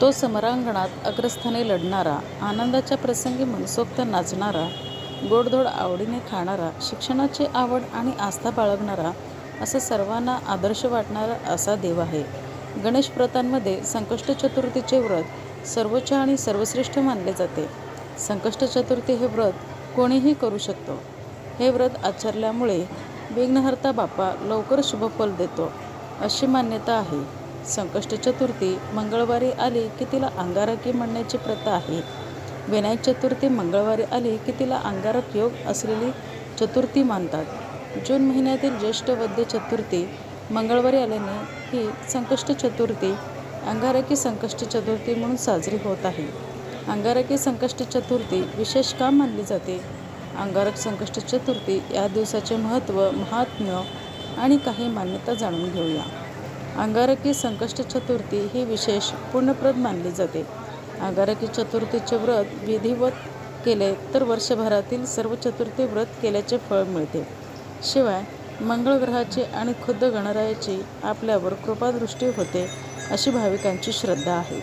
तो समरांगणात अग्रस्थानी लढणारा आनंदाच्या प्रसंगी मनसोक्त नाचणारा गोडधोड आवडीने खाणारा शिक्षणाची आवड आणि आस्था बाळगणारा असा सर्वांना आदर्श वाटणारा असा देव आहे. गणेश व्रतांमध्ये संकष्ट चतुर्थीचे व्रत सर्वोच्च आणि सर्वश्रेष्ठ मानले जाते. संकष्ट चतुर्थी हे व्रत कोणीही करू शकतो. हे व्रत आचरल्यामुळे विघ्नहर्ता बाप्पा लवकर शुभफल देतो अशी मान्यता आहे. संकष्ट चतुर्थी मंगळवारी आली की तिला अंगारकी म्हणण्याची प्रथा आहे. विनायक चतुर्थी मंगळवारी आली की तिला अंगारक योग असलेली चतुर्थी मानतात. जून महिन्यातील ज्येष्ठ वद्य चतुर्थी मंगळवारी आल्याने ही संकष्ट चतुर्थी अंगारकी संकष्ट चतुर्थी म्हणून साजरी होत आहे. अंगारकी संकष्ट चतुर्थी विशेष का मानली जाते? अंगारक संकष्ट चतुर्थी या दिवसाचे महत्त्व महात्म्य आणि काही मान्यता जाणून घेऊया. अंगारकी संकष्ट चतुर्थी ही विशेष पुण्यप्रद मानली जाते. अंगारकी चतुर्थीचे व्रत विधिवत केले तर वर्षभरातील सर्व चतुर्थी व्रत केल्याचे फळ मिळते. शिवाय मंगळ ग्रहाची आणि खुद्द गणरायाची आपल्यावर कृपादृष्टी होते अशी भाविकांची श्रद्धा आहे.